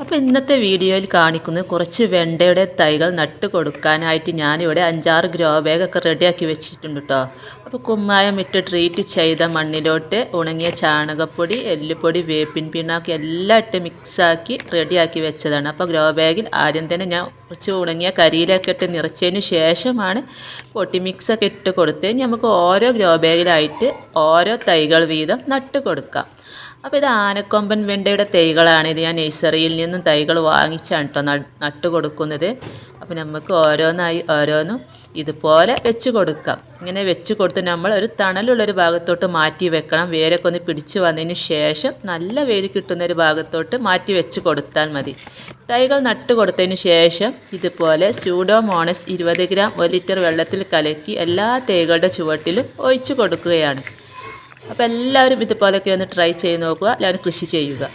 അപ്പോൾ ഇന്നത്തെ വീഡിയോയിൽ കാണിക്കുന്നത് കുറച്ച് വെണ്ടയുടെ തൈകൾ നട്ട് കൊടുക്കാനായിട്ട് ഞാനിവിടെ അഞ്ചാറ് ഗ്രോ ബാഗൊക്കെ റെഡിയാക്കി വെച്ചിട്ടുണ്ട് കേട്ടോ അപ്പോൾ കുമ്മായം ഇട്ട് ട്രീറ്റ് ചെയ്ത മണ്ണിലോട്ട് ഉണങ്ങിയ ചാണകപ്പൊടി എല്ലുപൊടി വേപ്പിൻ പിണ്ണാക്ക് എല്ലാം ഇട്ട് മിക്സാക്കി റെഡിയാക്കി വെച്ചതാണ്. അപ്പോൾ ഗ്രോ ബാഗിൽ ആദ്യം തന്നെ ഞാൻ കുറച്ച് ഉണങ്ങിയ കരിയിലൊക്കെ ഇട്ട് നിറച്ചതിന് ശേഷമാണ് പൊട്ടിമിക്സൊക്കെ ഇട്ട് കൊടുത്ത് നമുക്ക് ഓരോ ഗ്രോ ബാഗിലായിട്ട് ഓരോ തൈകൾ വീതം നട്ട് കൊടുക്കാം. അപ്പോൾ ഇത് ആനക്കൊമ്പൻ വെണ്ടയുടെ തൈകളാണ്. ഇത് ഞാൻ നഴ്സറിയിൽ നിന്നും തൈകൾ വാങ്ങിച്ചാണ് കേട്ടോ നട്ട് കൊടുക്കുന്നത്. അപ്പോൾ നമുക്ക് ഓരോന്നായി ഓരോന്നും ഇതുപോലെ വെച്ച് കൊടുക്കാം. ഇങ്ങനെ വെച്ച് കൊടുത്ത് നമ്മൾ ഒരു തണലുള്ളൊരു ഭാഗത്തോട്ട് മാറ്റി വെക്കണം. വേരൊക്കെ ഒന്ന് പിടിച്ച് വന്നതിന് ശേഷം നല്ല വേര് കിട്ടുന്ന ഒരു ഭാഗത്തോട്ട് മാറ്റി വെച്ച് കൊടുത്താൽ മതി. തൈകൾ നട്ട് കൊടുത്തതിന് ശേഷം ഇതുപോലെ സ്യൂഡോമോണസ് ഇരുപത് ഗ്രാം ഒരു ലിറ്റർ വെള്ളത്തിൽ കലക്കി എല്ലാ തൈകളുടെ ചുവട്ടിലും ഒഴിച്ചു കൊടുക്കുകയാണ്. അപ്പോൾ എല്ലാവരും ഇതുപോലൊക്കെ ഒന്ന് ട്രൈ ചെയ്ത് നോക്കുക. എല്ലാവരും കൃഷി ചെയ്യുക.